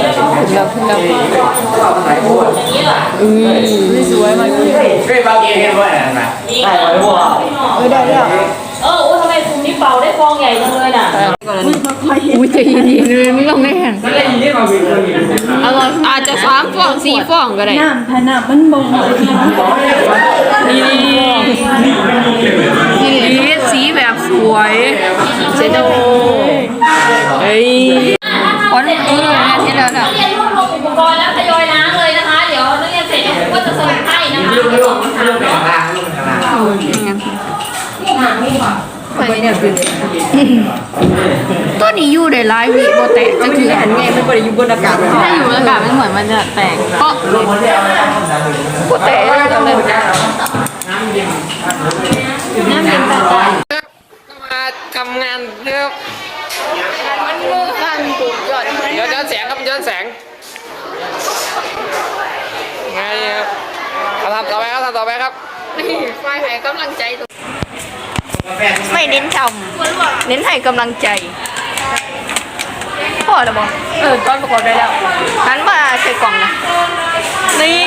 เราขึ้นเราสวยมากเลยเฮ้ยบางทีเห็นว่าอะไรนะได้ไว้ว่าเออได้แล้วเอออุ้ยทำไมคุมนี้เป่าได้ฟองใหญ่จังเลยน่ะอุ้ยใจเย็นๆเลยไม่ต้องแน่นนั่นแหละยี่มาวิ่งคนอยู่อร่อยอาจจะสามฟองสี่ฟองก็ได้น้ำพน้ำมันบ่งนี่นี่สีแบบสวยเซโดเฮ้ยขอหนึ่งตัวเลยนะ ที่แล้วน่ะนักเรียนรวบรวมอุปกรณ์แล้วทยอยล้างเลยนะคะ เดี๋ยวนักเรียนเสร็จเดี๋ยวครูก็จะสรุปให้นะคะลูกเดี๋ยวลูสกองคำถามลูกแบ่งเนาะล่างลูกแบ่งล่างไปเนี่ยตัวนี้อยู่ได้หลายวิโบแตกจะคืออันไงมันบ่ได้อยู่บนอากาศถ้าอยู่อากาศมันเหมือนมันจะแตกเพราะลูกคนเดียวไม่ต้องทำสารเลยโบแตกแล้วก็เลยน้ำเย็นน้ำเย็นแต่มาทำงานเรื่องมันมือ สั่นถูกยอดย้อนย้อนแสงครับย้อนแสงไงครับเอาทำต่อไปครับทำต่อไปครับนี่ไฟให้กำลังใจตัวไม่เน้นทำเน้นให้กำลังใจพอแล้วบอกเออตอนประกอบได้แล้วหันมาใส่กล่องนะนี่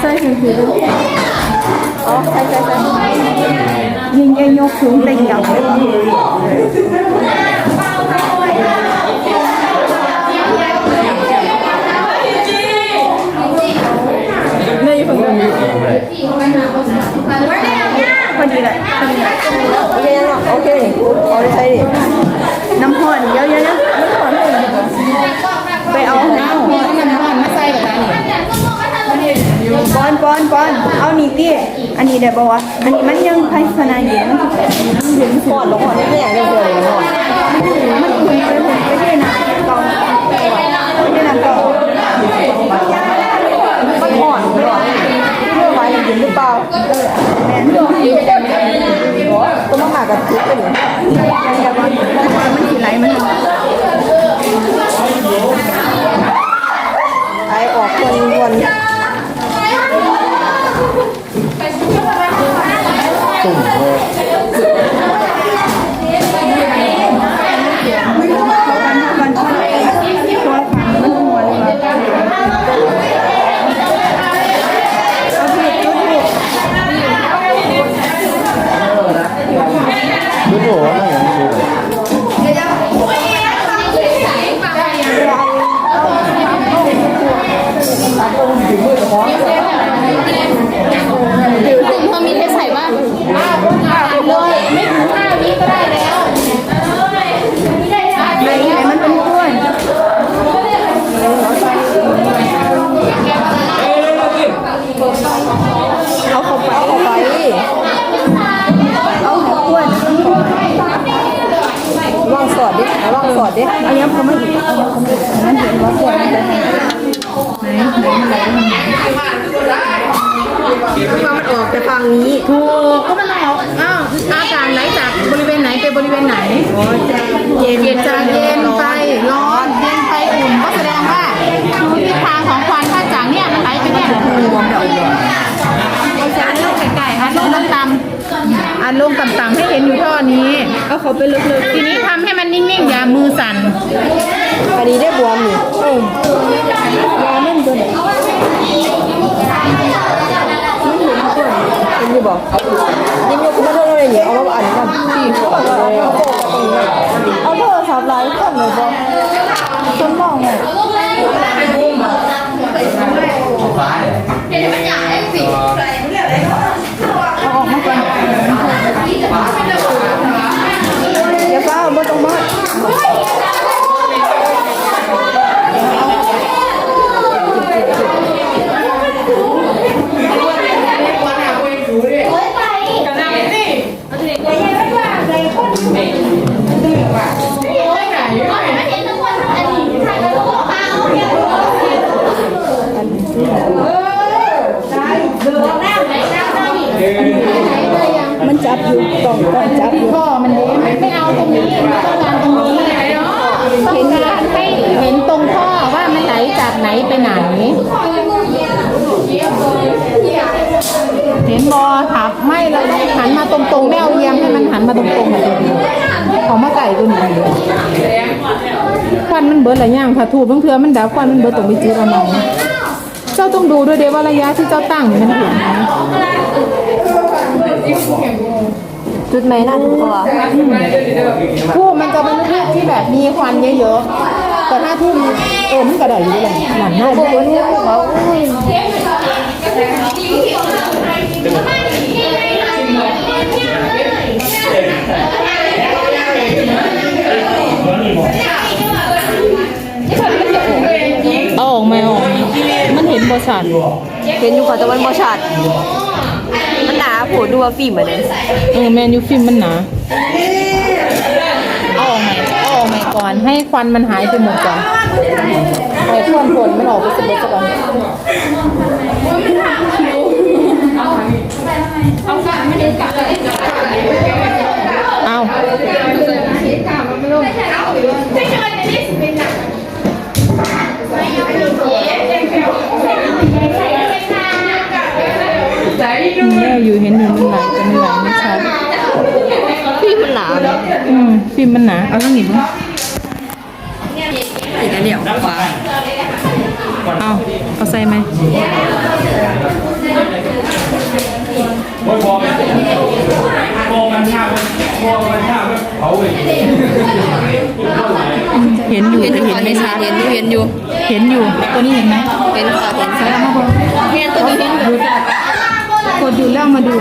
ใส่ถึงถึงอ๋อใส่ใส่ใส่ยิงเองยกสูงเต็งกับนี่ผมก็มีพอดีเลยพอดีเลยโอเคยังโอเคเอาใช้ดิน้ำพอนเยอะๆนะน้ำพอนไปเอาน้ำพอนน้ำพอนมาใส่แบบนี้ ปอนปอนปอนเอานี่ดิอันนี้ได้บอกว่าอันนี้มันยังภายในเย็นมันมันเย็นพอนหรอพอนไม่อยากเรียกเลยพอนมันคุยไปคุยไป ไห วางสอดดิเอาย้ำเขาม่อีกเอาย้ำเขาไม่อีกนั่นเห็นว่าก้วนมันไหนไหนไหนมันไหลมันมันออกแต่ทางนี้ถูกก็มันออกอ้าวอากาศไหลจากบริเวณไหนไปบริเวณไหนเย็นเย็นจากเย็นไปร้อนเย็นไปอุ่นก็แสดงว่าทิศทางของควันข้าจากเนี่ยมันไหลไปเนี่ยเอ อันลงต่ำๆให้เห็นอยู่ท่อนี้ เอาเขาไปลึกทีนี้ทำให้มันนิ่งๆอย่ามือสั่นๆอันนี้ได้บวมนี่เออยามันตัวไหนมันเห็นตัวไหนเป็นยี่บอกยิ่งยกมาเท่าไรเนี่ยเอามาอ่านกันสี่เอาโทรศัพท์ไลฟ์ก่อนเลยบอกฉันมองไงฟ้าเลยเอาออกมาก่อนอย่าเฝ้าไม่ต้องมา ไหนไปไหน เห็น บอถับไม่เลยหันมาตรงๆไม่เอาเอียงให้มันหันมาตรงๆแบบนี้ของมาไก่ตัวนี้ควันมันเบิดหลายอย่างถ้าถูกบางเทือมันดับควันมันเบิดตรงไปจื้อเรามองเจ้าต้องดูด้วยเดว่าระยะที่เจ้าตั้งมันเห็นไหมจุดไหมน่าถูกกว่าทูบมันจะเป็นทูบที่แบบมีควันเยอะๆแต่ถ้าทูบเออมันกระดาษอยู่ด้วยแหละหลังหน้าดู เอาออกมาออกมามันเห็นบริษัทเห็นอยู่ค่ะแต่วันบอชัดมันหนาโผล่ดูว่าฟิล์มอะเนี่ยเออแมนยูฟิล์มมันหนาเอาออกใหม่เอาออกใหม่ก่อน ให้ควันมันหายไปหมดก่อนไอ้ควันผลมันออกไปสมบูรณ์ก่อน เอาแม่อยู่เห็นอยู่มันไหลแต่มันไหลไม่ชัดฟิล์มมันหนาเนอะอืมฟิล์มมันหนา เอาต้องหนีบมั้งอีกอันเดียวกว่าเอาเอาใส่ไหม เห็นอยู่เห็นแต่อยู่เห็นไม่ชัดเห็นอยู่เห็นอยู่เห็นอยู่ ตัวนี้เห็นไหมเห็นค่ะเห็นค่ะเห็นตัวนี้เห็นอยู่กดอยู่แล้วมาดู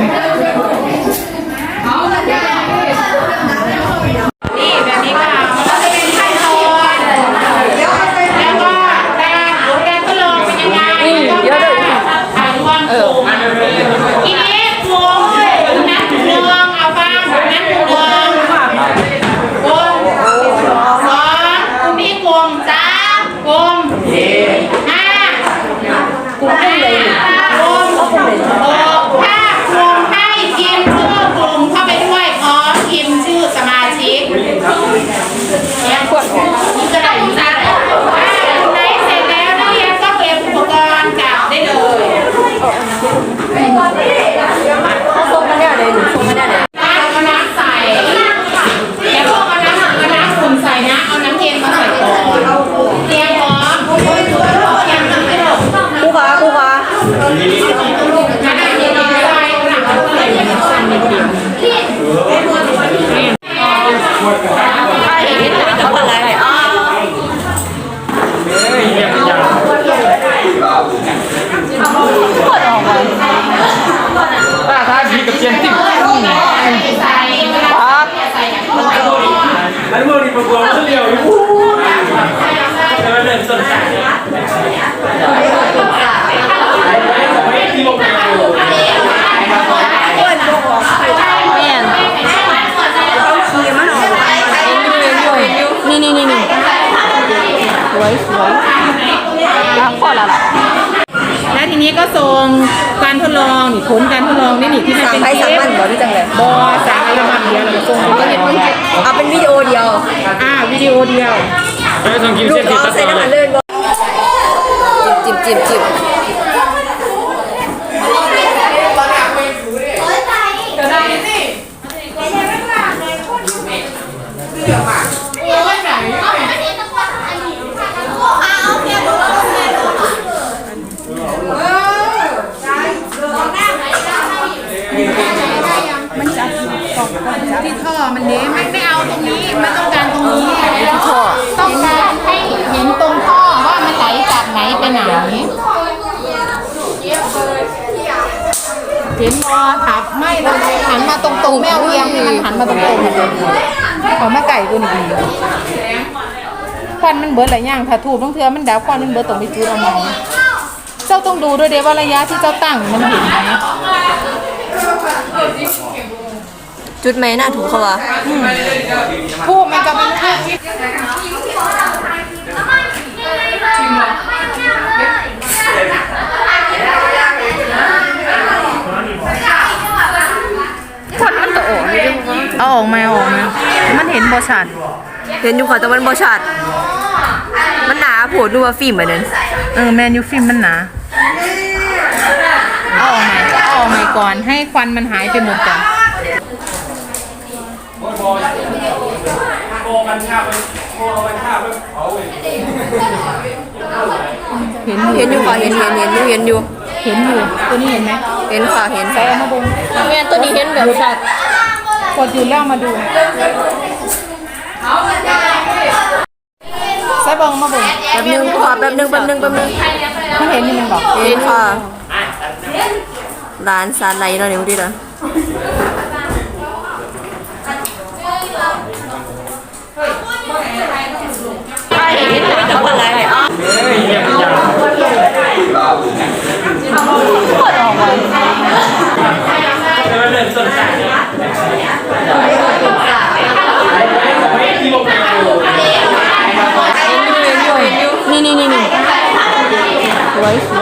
ก็ส่งการทดลองนี่ผลการทดลองนี่นี่ที่มันสั่งเป็นใครสั่งมันบอกที่จังเลยบอสั่งอัลบั้มเดียวเราส่งไปก็เห็นว่าเอาเป็นวิดีโอเดียวอ่าวิดีโอเดียว ไม่ต้องกินลูเส้กนก็ติดเอาตัดใส่ต่อน้ำเลมันยเลื่อนบ่จิบจิบจิบจิบที่ท่อมันเด้ไม่ไม่เอาตรงนี้ไม่ต้องการตรงนี้ ท่อ ต้องการให้เห็นตรงท่อว่ามันไหลจากไหนไปไหนเห็นบอถับไม่ต้องหันมาตรงๆไม่เอาเอียงให้มันหันมาตรงๆของมาไก่ตัวนี้ควันมันเบิดหลายอย่างถ้าถูกบางเทือมันดับควันมันเบิดตรงไปซื้อเอามาเจ้าต้องดูด้วยเดว่าระยะที่เจ้าตั้งมันเห็นไหมจุดไหมน่าถูกเขาวะทูบมันจะเป็นทูบที่ ควันมันตะโอ้ เอาออกมาเอาออกมา มันเห็นบอชัดเห็นอยู่ค่ะแต่มันบอชัด มันหนาโผโผล่ดูว่าฟิล์มอันนั้นเออแมนยูฟิล์มมันหนาเอาออกใหม่เอาออกใหม่ก่อนให้ควันมันหายไปหมดจ้ะโบกันข้าวโบกันข้าวเอาเว้ยเห็นอยู่เห็นอยู่ค่ะเห็นเห็นเห็นอยู่เห็นอยู่ เห็นอยู่ตัวนี้เห็นไหมเห็นค่ะเห็นใส่เอามาบงแม่นตัวนี้เห็นแบบชัด กดอยู่แล้วมาดูใส่เบงมาเบงแป๊บนึงค่ะแป๊บนึงแป๊บนึงแป๊บนึงมันเห็นนี่มันบอกเห็นค่ะร้านซาไลเนาะนี่มึงดิล่ะใช่เห็นไม่แต่ว่าอะไร นี่นี่นี่นี่สวยสวย